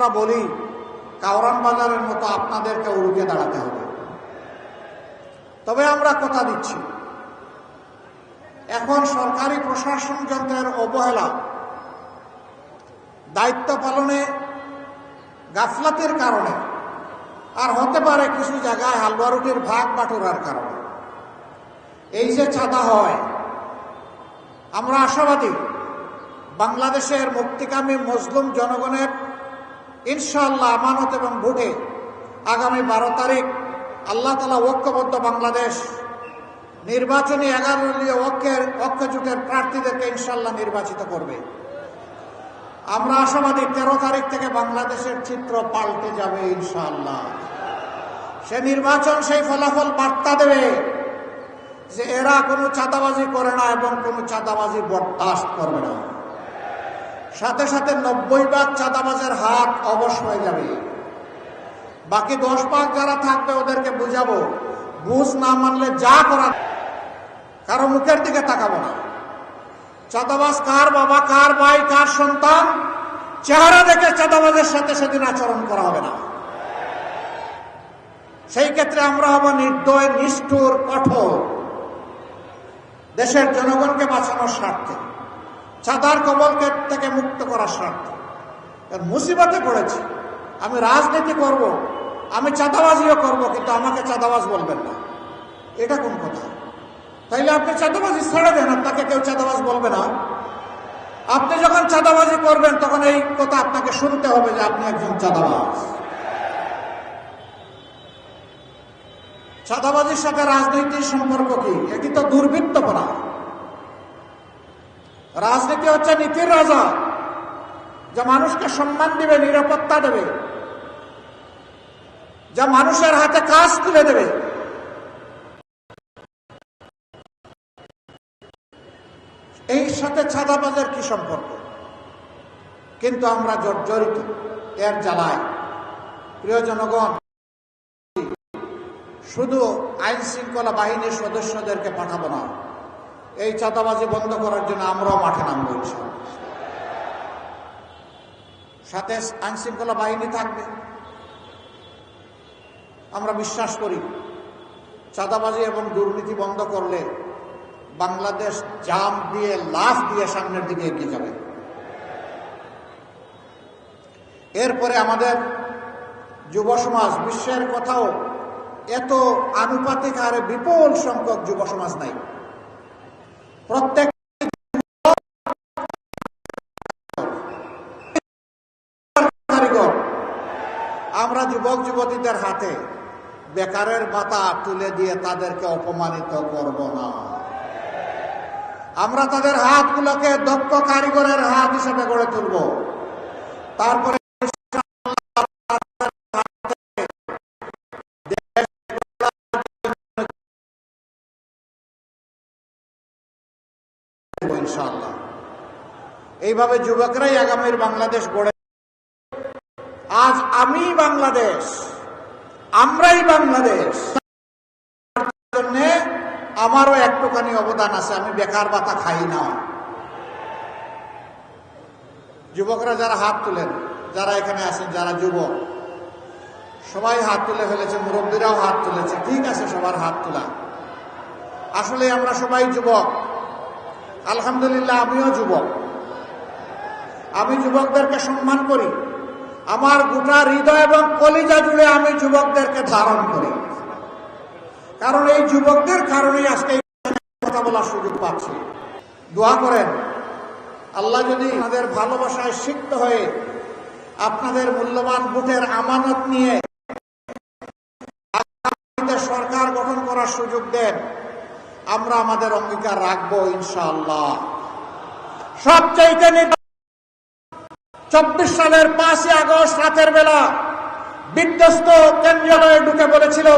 আমরা বলি কাউরান বাজারের মতো আপনাদেরকে উড়ুকে দাঁড়াতে হবে। তবে আমরা কথা দিচ্ছি। এখন সরকারি প্রশাসন যন্ত্রের অবহেলা, দায়িত্ব পালনে গাফলাতের কারণে, আর হতে পারে কিছু জায়গায় হালুয়া রুটির ভাগ বাটোরার কারণে। এই যে চাঁদা হয়, আমরা আশাবাদী, বাংলাদেশের মুক্তিকামী মজলুম জনগণের ইনশাআল্লাহ আমানত এবং ভোটে আগামী বারো তারিখ আল্লাহ তালা ঐক্যবদ্ধ বাংলাদেশ। নির্বাচনী এগারো ঐক্যের, ঐক্য জোটের প্রার্থীদেরকে ইনশাল্লাহ নির্বাচিত করবে। আমরা আশাবাদী তেরো তারিখ থেকে বাংলাদেশের চিত্র পাল্টে যাবে ইনশাআল্লাহ। সে নির্বাচন সেই ফলাফল বার্তা দেবে যে এরা কোনো চাঁদাবাজি করে না এবং কোনো চাঁদাবাজি বরদাস্ত করবে না। সাথে সাথে নব্বই ভাগ চাঁদাবাজের হাত অবশ হয়ে যাবে। বাকি দশ ভাগ যারা থাকবে ওদেরকে বুঝাবো। বুঝ না মানলে যা করার, কারও মুখের দিকে তাকাবো না। চাঁদাবাজ কার বাবা, কার ভাই, কার সন্তান? চেহারা দেখে চাঁদাবাজের সাথে সেদিন আচরণ করা হবে না। সেই ক্ষেত্রে আমরা হব নির্দয়, নিষ্ঠুর, কঠোর। দেশের জনগণকে বাঁচানোর স্বার্থে। চাঁদার কবলকে থেকে মুক্ত করার স্বার্থে। মুসিবতে পড়েছি। আমি রাজনীতি করব, আমি চাঁদাবাজিও করব, কিন্তু আমাকে চাঁদাবাজ বলবেন না। এটা কোন কথা? তাইলে আপনি চাঁদাবাজি ছেড়ে দেন আপনাকে কেউ চাঁদাবাজ বলবে না। আপনি যখন চাঁদাবাজি করবেন, তখন এই কথা আপনাকে শুনতে হবে যে আপনি একজন চাঁদাবাজ। চাঁদাবাজির সাথে রাজনীতির সম্পর্ক কি? এটি তো দুর্বৃত্তপনা। রাজনীতি হচ্ছে নীতির রাজা। যা মানুষকে সম্মান দিবে, নিরাপত্তা দেবে। যা মানুষের হাতে কাজ তুলে দেবে। এই সাথে ছাদাবাজের কি সম্পর্ক? কিন্তু আমরা জর্জরিত, এর জ্বালায়। প্রিয় জনগণ, শুধু আইন শৃঙ্খলা বাহিনীর সদস্যদেরকে পাঠাবো না। এই চাঁদাবাজি বন্ধ করার জন্য আমরাও মাঠে নাম ইনশাল্লাহ। সাথে আইন শৃঙ্খলা বাহিনী থাকবে। আমরা বিশ্বাস করি, চাঁদাবাজি এবং দুর্নীতি বন্ধ করলে বাংলাদেশ জাম দিয়ে লাফ দিয়ে সামনের দিকে এগিয়ে যাবে। এরপরে আমাদের যুব সমাজ, বিশ্বের কোথাও এত আনুপাতিক হারে বিপুল সংখ্যক যুব সমাজ নাই। প্রত্যেক আমরা যুবক যুবতীদের হাতে বেকারের ভাতা তুলে দিয়ে তাদেরকে অপমানিত করব না। আমরা তাদের হাতগুলোকে দক্ষ কারিগরের হাত হিসেবে গড়ে তুলব। তারপরে ইনশাআল্লাহ। এইভাবে যুবকরাই আগামীর বাংলাদেশ গড়ে আজ আমি বাংলাদেশ, আমরাই বাংলাদেশ। আমারও একটুখানি অবদান আছে, আমি বেকার বাতা খাই না। যুবকরা যারা হাত তুলেন, যারা এখানে আছেন, যারা যুবক, সবাই হাত তুলে ফেলেছে, মুরব্বীরাও হাত তুলেছে, ঠিক আছে, সবার হাত তোলা। আসলে আমরা সবাই যুবক আলহামদুলিল্লাহ, আমিও যুবক। আমি যুবকদেরকে সম্মান করি। আমার গোটা হৃদয় এবং কলিজা জুড়ে আমি যুবকদেরকে ধারণ করি। কারণ এই যুবকদের কারণেই আজকে কথা বলার সুযোগ পাচ্ছি। দোয়া করেন, আল্লাহ যদি আমাদের ভালোবাসায় সিক্ত হয়ে আপনাদের মূল্যবান ভোটের আমানত নিয়ে সরকার গঠন করার সুযোগ দেন। আমরা আমাদের অঙ্গীকার রাখব, ইনশাআল্লাহ। সবচাইতে চব্বিশ সালের পাঁচই আগস্ট রাতের বেলা বিধ্বস্ত কেন্দ্রীয় ঢুকে বলেছিল